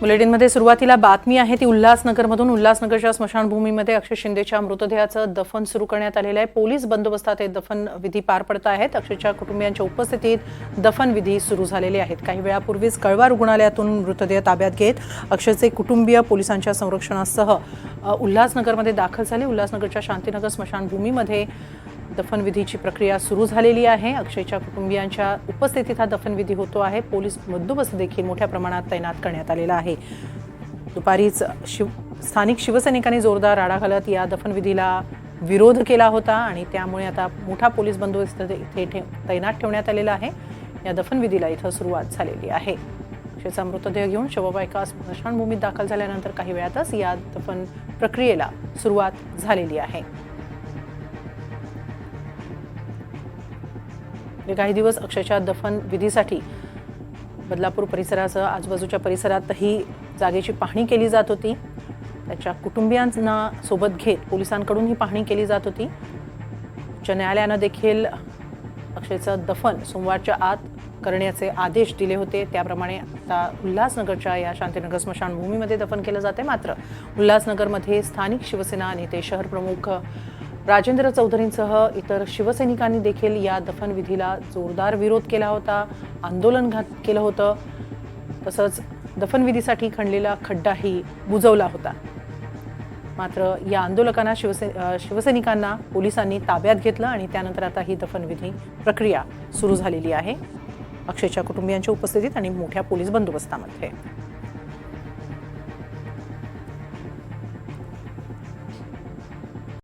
बुलेटिनमध्ये सुरुवातीला बातमी आहे ती उल्हासनगरमधून. उल्हासनगरच्या स्मशानभूमीमध्ये अक्षय शिंदेच्या मृतदेहाचं दफन सुरू करण्यात आलेलं आहे. पोलीस बंदोबस्तात हे दफन विधी पार पडत आहेत. अक्षयच्या कुटुंबियांच्या उपस्थितीत दफन विधी सुरू झालेले आहेत. काही वेळापूर्वीच कळवा रुग्णालयातून मृतदेह ताब्यात घेत अक्षयचे कुटुंबीय पोलिसांच्या संरक्षणासह उल्हासनगरमध्ये दाखल झाले. उल्हासनगरच्या शांतीनगर स्मशानभूमीमध्ये दफनविधीची प्रक्रिया सुरू झालेली आहे. अक्षयच्या कुटुंबियांच्या उपस्थितीत हा दफनविधी होतो आहे. पोलीस बंदोबस्त देखील मोठ्या प्रमाणात तैनात करण्यात आलेला आहे. दुपारीच शिव स्थानिक शिवसैनिकांनी जोरदार राडा घालत या दफनविधीला विरोध केला होता आणि त्यामुळे आता मोठा पोलीस बंदोबस्त इथे ठे तैनात ठेवण्यात आलेला आहे. या दफनविधीला इथं सुरुवात झालेली आहे. अक्षयचा मृतदेह घेऊन शवबायका स्मशानभूमीत दाखल झाल्यानंतर काही वेळातच या दफन प्रक्रियेला सुरुवात झालेली आहे. गेले काही दिवस अक्षयच्या दफन विधीसाठी बदलापूर परिसरासह आजूबाजूच्या परिसरातही जागेची पाहणी केली जात होती. त्याच्या कुटुंबियांना सोबत घेत पोलिसांकडून ही पाहणी केली जात होती. उच्च न्यायालयानं देखील अक्षयचं दफन सोमवारच्या आत करण्याचे आदेश दिले होते. त्याप्रमाणे आता उल्हासनगरच्या या शांतीनगर स्मशानभूमीमध्ये दफन केलं जाते. मात्र उल्हासनगरमध्ये स्थानिक शिवसेना नेते शहर प्रमुख राजेंद्र चौधरींसह इतर शिवसैनिकांनी देखील या दफनविधीला जोरदार विरोध केला होता आंदोलन घात केलं होतं. तसंच दफनविधीसाठी खणलेला खड्डाही बुजवला होता. मात्र या आंदोलकांना शिवसे शिवसैनिकांना पोलिसांनी ताब्यात घेतलं आणि त्यानंतर आता ही दफनविधी प्रक्रिया सुरू झालेली आहे. अक्षयच्या कुटुंबियांच्या उपस्थितीत आणि मोठ्या पोलीस बंदोबस्तामध्ये.